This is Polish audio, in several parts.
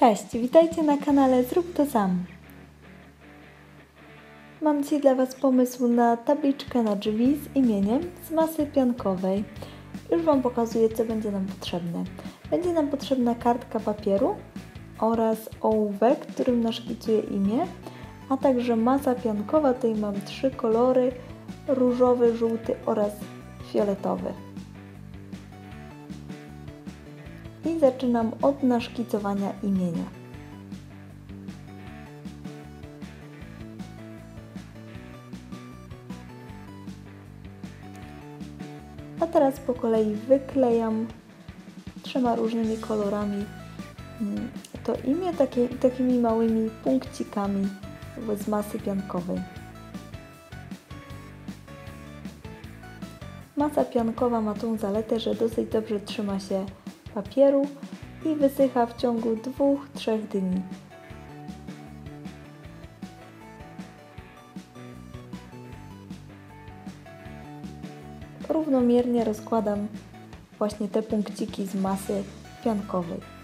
Cześć, witajcie na kanale Zrób to sam. Mam dzisiaj dla Was pomysł na tabliczkę na drzwi z imieniem z masy piankowej. Już Wam pokazuję, co będzie nam potrzebne. Będzie nam potrzebna kartka papieru oraz ołówek, którym naszkicuję imię, a także masa piankowa. Tutaj mam trzy kolory, różowy, żółty oraz fioletowy. I zaczynam od naszkicowania imienia. A teraz po kolei wyklejam trzema różnymi kolorami mm, to imię takie, takimi małymi punkcikami z masy piankowej. Masa piankowa ma tą zaletę, że dosyć dobrze trzyma się papieru i wysycha w ciągu 2-3 dni. Równomiernie rozkładam właśnie te punkciki z masy piankowej.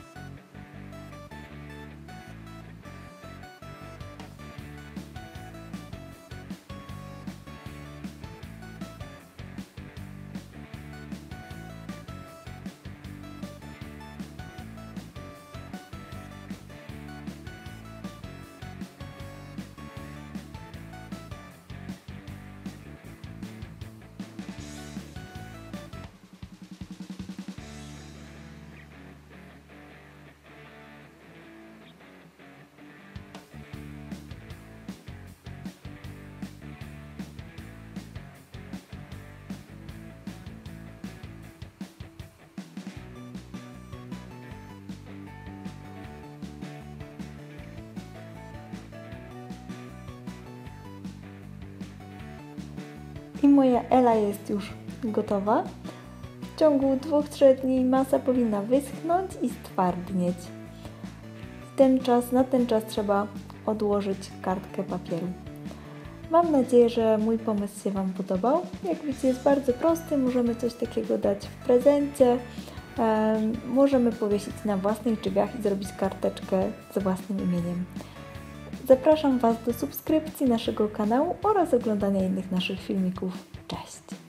I moja Ela jest już gotowa. W ciągu 2-3 dni masa powinna wyschnąć i stwardnieć. Ten czas, na ten czas trzeba odłożyć kartkę papieru. Mam nadzieję, że mój pomysł się Wam podobał. Jak widzicie jest bardzo prosty, możemy coś takiego dać w prezencie. Możemy powiesić na własnych drzwiach i zrobić karteczkę z własnym imieniem. Zapraszam Was do subskrypcji naszego kanału oraz oglądania innych naszych filmików. Cześć!